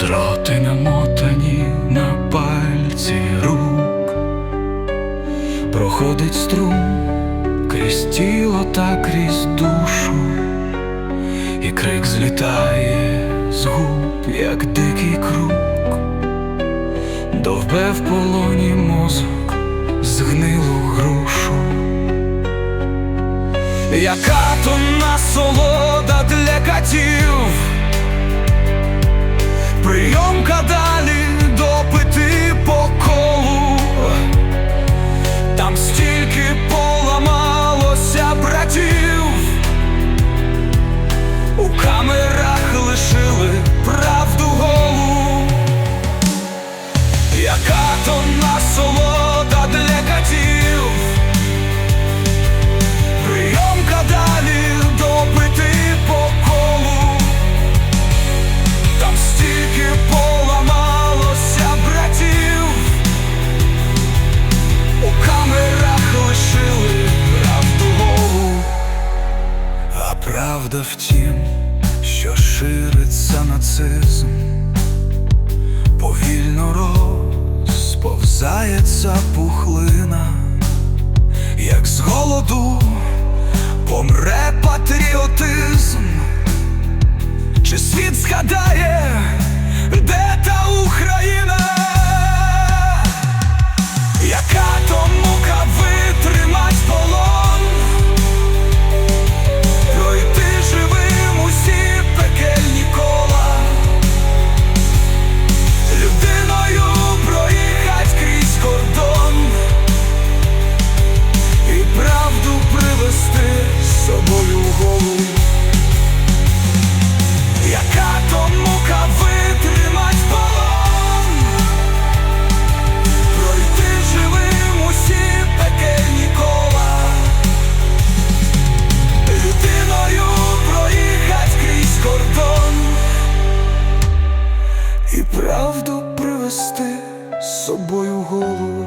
Дроти намотані на пальці рук, проходить струм крізь тіло та крізь душу, і крик злітає з губ, як дикий круг, довбе в полоні мозок згнилу грушу, яка то насолода? Яка то насолода для катів. Прийомка далі допити по колу, там стільки поламалося братів, у камерах лишили правду голу, а правда втім, що шириться нацизм, розповзається пухлина як з голоду помре патріотизм, чи світ згадає, собою голову. Яка то мука витримать полон, пройти живим усі пекельні кола, людиною проїхать крізь кордон і правду привести з собою голову.